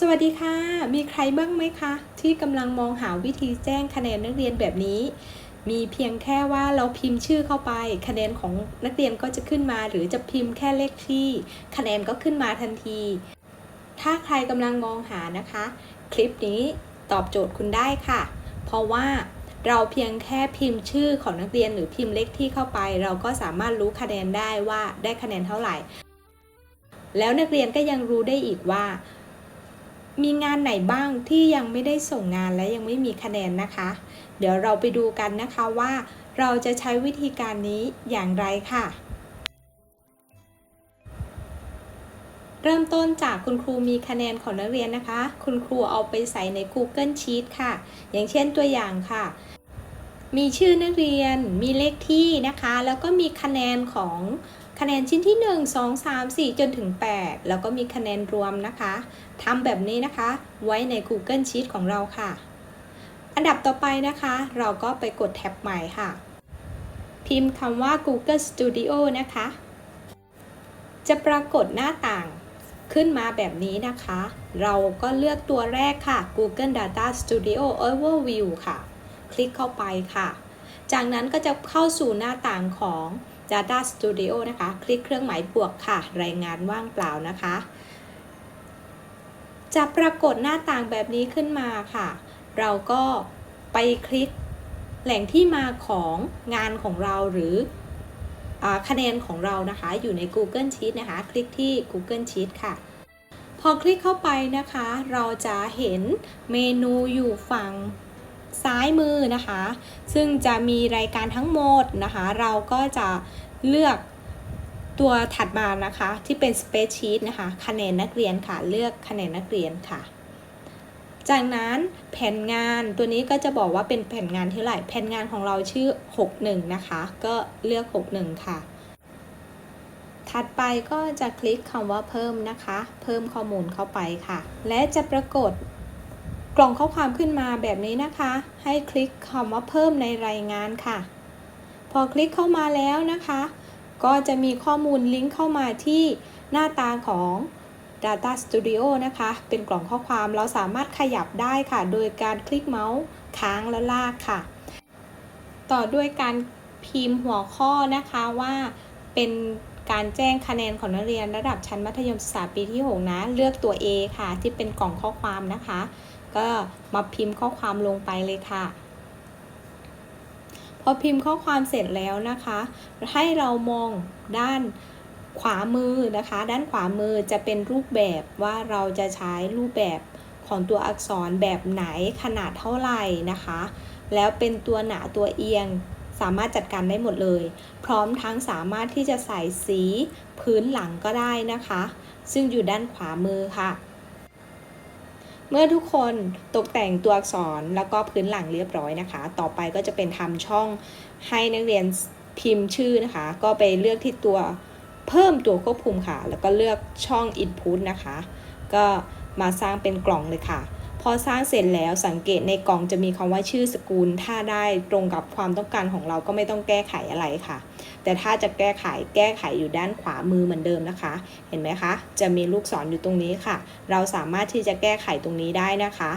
สวัสดีค่ะ มีใครบ้างไหมคะ ที่กำลังมองหาวิธีแจ้งคะแนนนักเรียนแบบนี้ มีเพียงแค่ว่าเราพิมพ์ชื่อเข้าไป คะแนนของนักเรียนก็จะขึ้นมา หรือจะพิมพ์แค่เลขที่ คะแนนก็ขึ้นมาทันที ถ้าใครกำลังมองหานะคะ คลิปนี้ตอบโจทย์คุณได้ค่ะ เพราะว่าเราเพียงแค่พิมพ์ชื่อของนักเรียนหรือพิมพ์เลขที่เข้าไป เราก็สามารถรู้คะแนนได้ว่าได้คะแนนเท่าไหร่ แล้วนักเรียนก็ยังรู้ได้อีกว่า มีงานไหนบ้างที่ยังไม่ได้ส่งงานและยังไม่มีคะแนนนะคะ เดี๋ยวเราไปดูกันนะคะว่า เราจะใช้วิธีการนี้อย่างไรค่ะ เริ่มต้นจากคุณครูมีคะแนนของนักเรียนนะคะ คุณครูเอาไปใส่ใน Google Sheet ค่ะ อย่างเช่นตัวอย่างค่ะ มีชื่อนักเรียน มีเลขที่นะคะ แล้วก็มีคะแนนของคะแนนชิ้นที่ 1 2 3 4 จนถึง 8 แล้วก็มีคะแนนรวมนะคะทำแบบนี้นะคะ ไว้ใน Google Sheet ของเราค่ะ อันดับต่อไปนะคะ เราก็ไปกดแท็บใหม่ค่ะ พิมพ์คำว่า Google Studio นะคะ จะปรากฏหน้าต่างขึ้นมาแบบนี้นะคะ เราก็เลือกตัวแรกค่ะ Google Data Studio Overview ค่ะ คลิกเข้าไปค่ะ จากนั้นก็จะเข้าสู่หน้าต่างของ Data Studio นะคะ คลิกเครื่องหมายบวกค่ะ รายงานว่างเปล่านะคะ จะปรากฏหน้าต่างแบบนี้ขึ้นมาค่ะ เราก็ไปคลิกแหล่งที่มาของงานของเราหรืออคะแนนของเรานะคะ อยู่ใน Google Sheet นะคะ คลิกที่ Google Sheet ค่ะ พอคลิกเข้าไปนะคะ เราจะเห็นเมนูอยู่ฝั่ง ซ้ายมือนะคะ ซึ่งจะมีรายการทั้งหมดนะคะ เราก็จะเลือกตัวถัดมานะคะที่เป็น Spreadsheet นะคะคะแนนนักเรียนค่ะ เลือกคะแนนนักเรียนค่ะ จากนั้นแผนงานตัวนี้ก็จะบอกว่าเป็นแผนงานเท่าไหร่แผนงานของเราชื่อ 61 นะคะ ก็เลือก 61 ค่ะ ถัดไปก็จะคลิกคำว่าเพิ่มนะคะ เพิ่มข้อมูลเข้าไปค่ะ และจะปรากฏ กล่องข้อความขึ้นมาแบบนี้นะคะ ให้คลิกคำว่าเพิ่มในรายงานค่ะ พอคลิกเข้ามาแล้วนะคะ ก็จะมีข้อมูลลิงก์เข้ามาที่หน้าตาของ Data Studio นะคะ เป็นกล่องข้อความเราสามารถขยับได้ค่ะ โดยการคลิกเมาส์ค้างและลากค่ะ ต่อด้วยการพิมพ์หัวข้อนะคะว่าเป็นการแจ้งคะแนนของนักเรียนระดับชั้นมัธยมศึกษาปีที่ 6 นะ เลือกตัว A ค่ะ ที่เป็นกล่องข้อความนะคะ ก็มาพิมพ์ข้อความลงไปเลยค่ะ พอพิมพ์ข้อความเสร็จแล้วนะคะ ให้เรามองด้านขวามือนะคะ ด้านขวามือจะเป็นรูปแบบว่าเราจะใช้รูปแบบของตัวอักษรแบบไหนขนาดเท่าไหร่นะคะ แล้วเป็นตัวหนาตัวเอียงสามารถจัดการได้หมดเลย พร้อมทั้งสามารถที่จะใส่สีพื้นหลังก็ได้นะคะ ซึ่งอยู่ด้านขวามือค่ะ เมื่อทุกคนตกแต่งตัวอักษรแล้วก็พื้นหลังเรียบร้อยนะคะ ต่อไปก็จะเป็นทำช่องให้นักเรียนพิมพ์ชื่อนะคะ ก็ไปเลือกที่ตัวเพิ่มตัวควบคุมค่ะ แล้วก็เลือกช่อง Input นะคะ ก็มาสร้างเป็นกล่องเลยค่ะ พอสร้างเสร็จแล้วสังเกตในกล่องจะมีคำว่าชื่อสกุล ถ้าได้ตรงกับความต้องการของเราก็ไม่ต้องแก้ไขอะไรค่ะ แต่ถ้าจะแก้ไขแก้ไขอยู่ด้านขวามือเหมือนเดิมนะคะ เห็นไหมคะ จะมีลูกศรออยู่ตรงนี้ค่ะ เราสามารถที่จะแก้ไขตรงนี้ได้นะคะ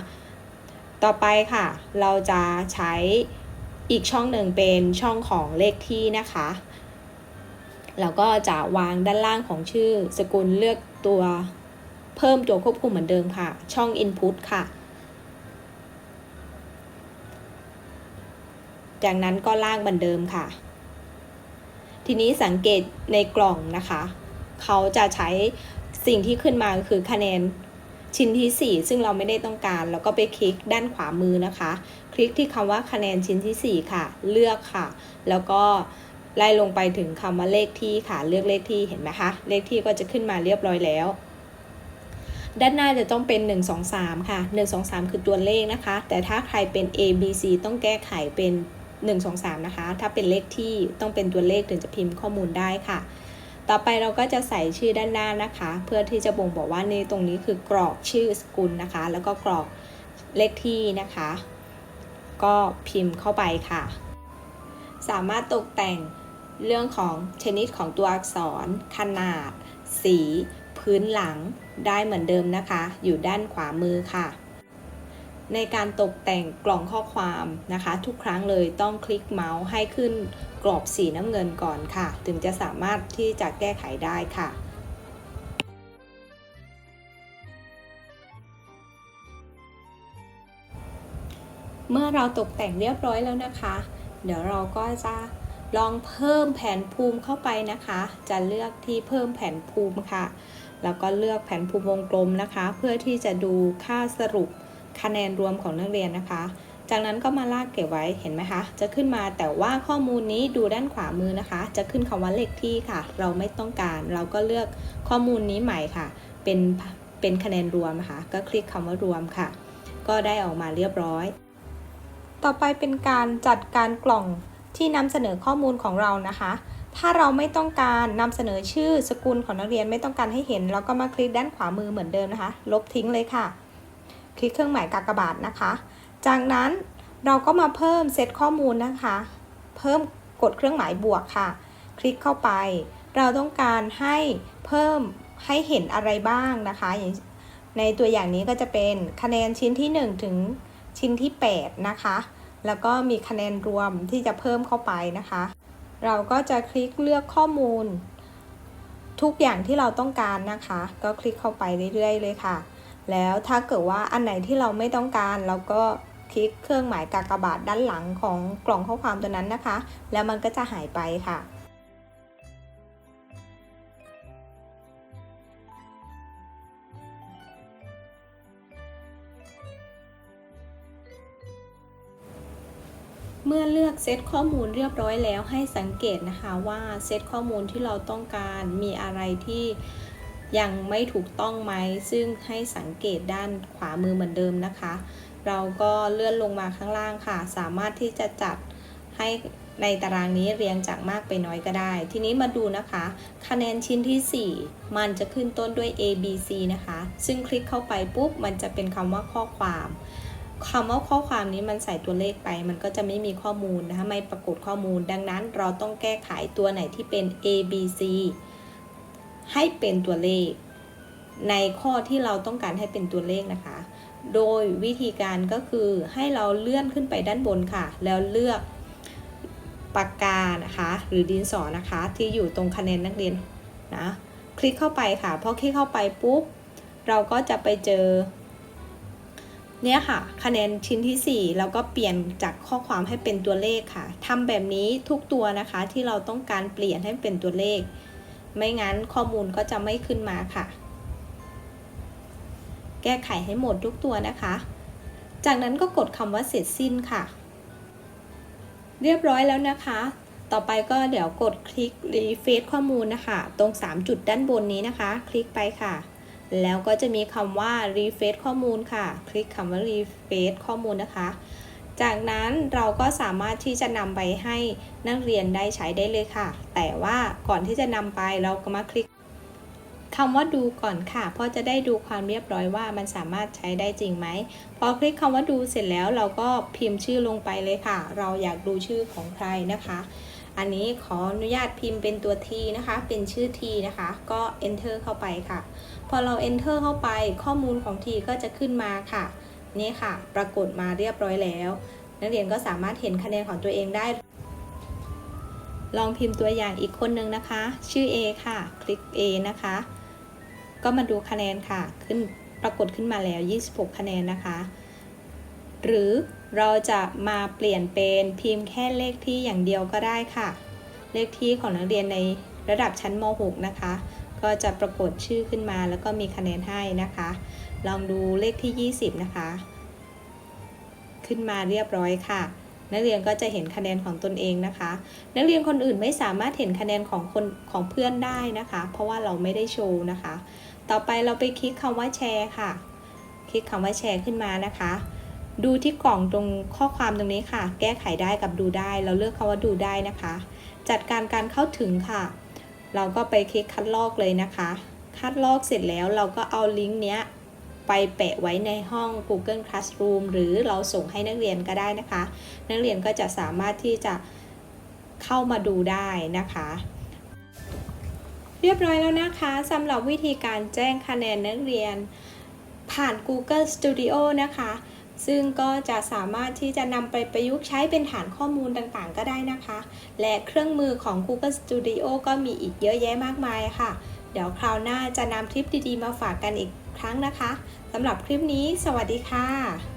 ต่อไปค่ะ เราจะใช้อีกช่องหนึ่งเป็นช่องของเลขที่นะคะแล้วก็จะวางด้านล่างของชื่อสกุลเลือกตัวเพิ่มตัวควบคุมเหมือนเดิมค่ะ ช่อง Input ค่ะ จากนั้นก็ล่างเหมือนเดิมค่ะ ทีนี้สังเกตในกล่องนะคะ เขาจะใช้สิ่งที่ขึ้นมาคือคะแนนชิ้นที่ 4 ซึ่งเราไม่ได้ต้องการ แล้วก็ไปคลิกด้านขวามือนะคะ คลิกที่คำว่าคะแนนชิ้นที่ 4 ค่ะ เลือกค่ะ แล้วก็ไล่ลงไปถึงคำว่าเลขที่ค่ะ เลือกเลขที่เห็นไหมคะ เลขที่ก็จะขึ้นมาเรียบร้อยแล้ว ด้านหน้าจะต้องเป็น 1 2 3 ค่ะ 1 2 3 คือตัวเลขนะคะ แต่ถ้าใครเป็น A B C ต้องแก้ไขเป็น 1 2 3 นะคะ ถ้าเป็นเลขที่ต้องเป็นตัวเลขถึงจะพิมพ์ข้อมูลได้ค่ะ ต่อไปเราก็จะใส่ชื่อด้านหน้านะคะ เพื่อที่จะบ่งบอกว่าในตรงนี้คือกรอกชื่อสกุลนะคะ แล้วก็กรอกเลขที่นะคะ ก็พิมพ์เข้าไปค่ะ สามารถตกแต่งเรื่องของชนิดของตัวอักษร ขนาด สี พื้พื้นหลังได้เหมือนเดิมนะคะ อยู่ด้านขวามือค่ะ ในการตกแต่งกล่องข้อความนะคะ ทุกครั้งเลยต้องคลิกเมาส์ให้ขึ้นกรอบสีน้ำเงินก่อนค่ะ ถึงจะสามารถที่จะแก้ไขได้ค่ะเมื่อเราตกแต่งเรียบร้อยแล้วนะคะ เดี๋ยวเราก็จะลองเพิ่มแผนภูมิเข้าไปนะคะ จะเลือกที่เพิ่มแผนภูมิค่ะ แล้วก็เลือกแผนภูมิวงกลมนะคะ เพื่อที่จะดูค่าสรุป คะแนนรวมของนักเรียนนะคะ จากนั้นก็มาลากเก็บไว้เห็นไหมคะ จะขึ้นมาแต่ว่าข้อมูลนี้ดูด้านขวามือนะคะ จะขึ้นคำว่าเลขที่ค่ะ เราไม่ต้องการเราก็เลือกข้อมูลนี้ใหม่ค่ะ เป็นเป็นคะแนนรวมนะคะ ก็คลิกคำว่ารวมค่ะ ก็ได้ออกมาเรียบร้อย ต่อไปเป็นการจัดการกล่องที่นำเสนอข้อมูลของเรานะคะถ้าเราไม่ต้องการนำเสนอชื่อสกุลของนักเรียนไม่ต้องการให้เห็น เราก็มาคลิกด้านขวามือเหมือนเดิมนะคะ ลบทิ้งเลยค่ะ คลิกเครื่องหมายกากบาทนะคะ จากนั้นเราก็มาเพิ่มเซตข้อมูลนะคะ เพิ่มกดเครื่องหมายบวกค่ะ คลิกเข้าไป เราต้องการให้เพิ่มให้เห็นอะไรบ้างนะคะอย่างในตัวอย่างนี้ก็จะเป็นคะแนนชิ้นที่ 1 ถึงชิ้นที่ 8 นะคะ แล้วก็มีคะแนนรวมที่จะเพิ่มเข้าไปนะคะ เราก็จะคลิกเลือกข้อมูล ทุกอย่างที่เราต้องการนะคะ ก็คลิกเข้าไปเรื่อยๆ เลยค่ะ แล้วถ้าเกิดว่าอันไหนที่เราไม่ต้องการเราก็คลิกเครื่องหมายกากบาทด้านหลังของกล่องข้อความตัวนั้นนะคะ แล้วมันก็จะหายไปค่ะเมื่อเลือกเซตข้อมูลเรียบร้อยแล้วให้สังเกตนะคะว่าเซตข้อมูลที่เราต้องการมีอะไรที่ ยังไม่ถูกต้องไหมซึ่งให้สังเกตด้านขวามือเหมือนเดิมนะคะ เราก็เลื่อนลงมาข้างล่างค่ะ สามารถที่จะจัดให้ในตารางนี้เรียงจากมากไปน้อยก็ได้ ทีนี้มาดูนะคะ คะแนนชิ้นที่ 4 มันจะขึ้นต้นด้วย A B C นะคะ ซึ่งคลิกเข้าไปปุ๊บ มันจะเป็นคำว่าข้อความคำว่าข้อความนี้มันใส่ตัวเลขไป มันก็จะไม่มีข้อมูลนะคะ ไม่ปรากฏข้อมูล ดังนั้นเราต้องแก้ไขตัวไหนที่เป็น A B C ให้เป็นตัวเลข ในข้อที่เราต้องการให้เป็นตัวเลขนะคะ โดยวิธีการก็คือให้เราเลื่อนขึ้นไปด้านบนค่ะ แล้วเลือกปากกานะคะ หรือดินสอนะคะ ที่อยู่ตรงคะแนนนักเรียนนะ คลิกเข้าไปค่ะพอคลิกเข้าไปปุ๊บเราก็จะไปเจอ เนี่ยค่ะ คะแนนชิ้นที่ 4 แล้วก็เปลี่ยนจากข้อความให้เป็นตัวเลขค่ะทำแบบนี้ทุกตัวนะคะที่เราต้องการเปลี่ยนให้เป็นตัวเลข ไม่งั้นข้อมูลก็จะไม่ขึ้นมาค่ะ แก้ไขให้หมดทุกตัวนะคะ จากนั้นก็กดคำว่าเสร็จสิ้นค่ะ เรียบร้อยแล้วนะคะ ต่อไปก็เดี๋ยวกดคลิกรีเฟซข้อมูลนะคะ ตรง 3 จุดด้านบนนี้นะคะ คลิกไปค่ะ แล้วก็จะมีคำว่า refresh ข้อมูลค่ะ คลิกคำว่า refresh ข้อมูลนะคะ จากนั้นเราก็สามารถที่จะนำไปให้นักเรียนได้ใช้ได้เลยค่ะ แต่ว่าก่อนที่จะนำไปเราก็มาคลิกคำว่าดูก่อนค่ะ เพราะจะได้ดูความเรียบร้อยว่ามันสามารถใช้ได้จริงไหม พอคลิกคำว่าดูเสร็จแล้วเราก็พิมพ์ชื่อลงไปเลยค่ะ เราอยากดูชื่อของใครนะคะ อันนี้ขออนุญาตพิมพ์เป็นตัว T นะคะ เป็นชื่อ T นะคะ ก็ enter เข้าไปค่ะ พอเรา enter เข้าไปข้อมูลของ T ก็จะขึ้นมาค่ะ นี่ค่ะ ปรากฏมาเรียบร้อยแล้ว นักเรียนก็สามารถเห็นคะแนนของตัวเองได้ ลองพิมพ์ตัวอย่างอีกคนนึงนะคะ ชื่อ A ค่ะ คลิก A นะคะ ก็มาดูคะแนนค่ะ ขึ้นปรากฏขึ้นมาแล้ว 26 คะแนนนะคะ หรือเราจะมาเปลี่ยนเป็นพิมพ์แค่เลขที่อย่างเดียวก็ได้ค่ะ เลขที่ของนักเรียนในระดับชั้นม .6 นะคะ ก็จะปรากฏชื่อขึ้นมาแล้วก็มีคะแนนให้นะคะ ลองดูเลขที่ 20 นะคะ ขึ้นมาเรียบร้อยค่ะ นักเรียนก็จะเห็นคะแนนของตนเองนะคะ นักเรียนคนอื่นไม่สามารถเห็นคะแนนของคนของเพื่อนได้นะคะ เพราะว่าเราไม่ได้โชว์นะคะ ต่อไปเราไปคลิกคำว่าแชร์ค่ะ คลิกคำว่าแชร์ขึ้นมานะคะดูที่กล่องตรงข้อความตรงนี้ค่ะ แก้ไขได้กับดูได้ เราเลือกคำว่าดูได้นะคะ จัดการการเข้าถึงค่ะ เราก็ไปคลิกคัดลอกเลยนะคะ คัดลอกเสร็จแล้วเราก็เอาลิงก์เนี้ย ไปแปะไว้ในห้อง Google Classroom หรือเราส่งให้นักเรียนก็ได้นะคะ นักเรียนก็จะสามารถที่จะเข้ามาดูได้นะคะ เรียบร้อยแล้วนะคะสำหรับวิธีการแจ้งคะแนนนักเรียน ผ่าน Google Studio นะคะ ซึ่งก็จะสามารถที่จะนำไปประยุกต์ใช้เป็นฐานข้อมูลต่างๆ ก็ได้นะคะ และเครื่องมือของ Google Studio ก็มีอีกเยอะแยะมากมายค่ะ เดี๋ยวคราวหน้าจะนำคลิปดีๆ มาฝากกันอีก ครั้งนะคะสำหรับคลิปนี้ สวัสดีค่ะ